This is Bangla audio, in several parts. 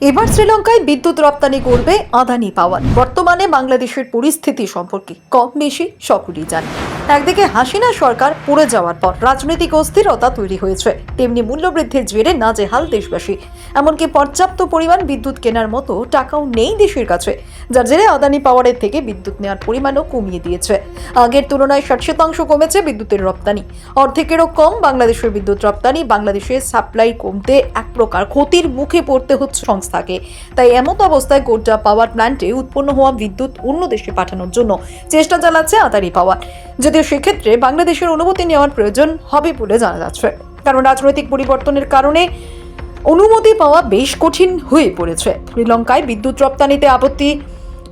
এবার শ্রীলঙ্কায় বিদ্যুৎ রপ্তানি করবে আদানি পাওয়ার। বর্তমানে বাংলাদেশের পরিস্থিতি সম্পর্কে কম বেশি সকলেই জানে। একদিকে হাসিনা সরকার পড়ে যাওয়ার পর রাজনৈতিক অস্থিরতা তৈরি হয়েছে। তেমনি মূল্যবৃদ্ধির জেরে নাজেহাল দেশবাসী। এমনকি পর্যাপ্ত পরিমাণ বিদ্যুৎ কেনার মতো টাকাও নেই দেশের কাছে। যার জেরে আদানি পাওয়ারের থেকে বিদ্যুৎ নেওয়ার পরিমাণও কমিয়ে দিয়েছে। আগের তুলনায় ষাট শতাংশ কমেছে বিদ্যুতের রপ্তানি। অর্ধেকেরও কম বাংলাদেশের বিদ্যুৎ রপ্তানি। বাংলাদেশের সাপ্লাই কমতে এক প্রকার ক্ষতির মুখে পড়তে হচ্ছে সংস্থাকে। তাই এমত অবস্থায় গোড্ডা পাওয়ার প্ল্যান্টে উৎপন্ন হওয়া বিদ্যুৎ অন্য দেশে পাঠানোর জন্য চেষ্টা চালাচ্ছে আদানি পাওয়ার। যদিও সেক্ষেত্রে বাংলাদেশের অনুমতি নেওয়ার প্রয়োজন হবে বলে জানা যাচ্ছে। কারণ রাজনৈতিক পরিবর্তনের কারণে অনুমতি পাওয়া বেশ কঠিন হয়ে পড়েছে। শ্রীলঙ্কায় বিদ্যুৎ রপ্তানিতে আপত্তি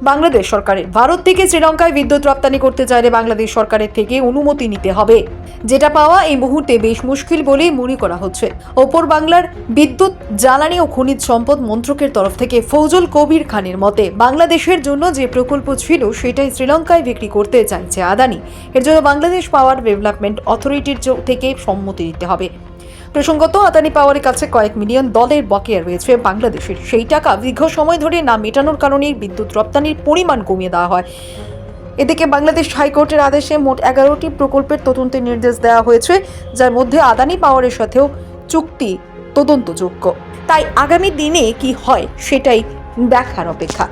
বাংলাদেশ সরকারের। ভারত থেকে শ্রীলঙ্কায় বিদ্যুৎ রপ্তানি করতে চাইলে বাংলাদেশ সরকারের থেকে অনুমতি নিতে হবে। যেটা পাওয়া এই মুহূর্তে বেশ মুশকিল বলেই মনে করা হচ্ছে। ওপর বাংলার বিদ্যুৎ, জ্বালানি ও খনিজ সম্পদ মন্ত্রকের তরফ থেকে ফৌজল কবির খানের মতে, বাংলাদেশের জন্য যে প্রকল্প ছিল সেটাই শ্রীলঙ্কায় বিক্রি করতে চাইছে আদানি। এর জন্য বাংলাদেশ পাওয়ার ডেভেলপমেন্ট অথরিটির থেকে সম্মতি দিতে হবে। প্রসঙ্গত, আদানি পাওয়ারের কাছে কয়েক মিলিয়ন ডলার বকেয়া রয়েছে বাংলাদেশের। সেই টাকা দীর্ঘ সময় ধরে না মেটানোর কারণেই বিদ্যুৎ রপ্তানির পরিমাণ কমিয়ে দেওয়া হয়। এদিকে বাংলাদেশ হাইকোর্টের আদেশে মোট এগারোটি প্রকল্পের তদন্তের নির্দেশ দেওয়া হয়েছে, যার মধ্যে আদানি পাওয়ারের সাথেও চুক্তি তদন্তযোগ্য। তাই আগামী দিনে কি হয় সেটাই দেখার অপেক্ষা।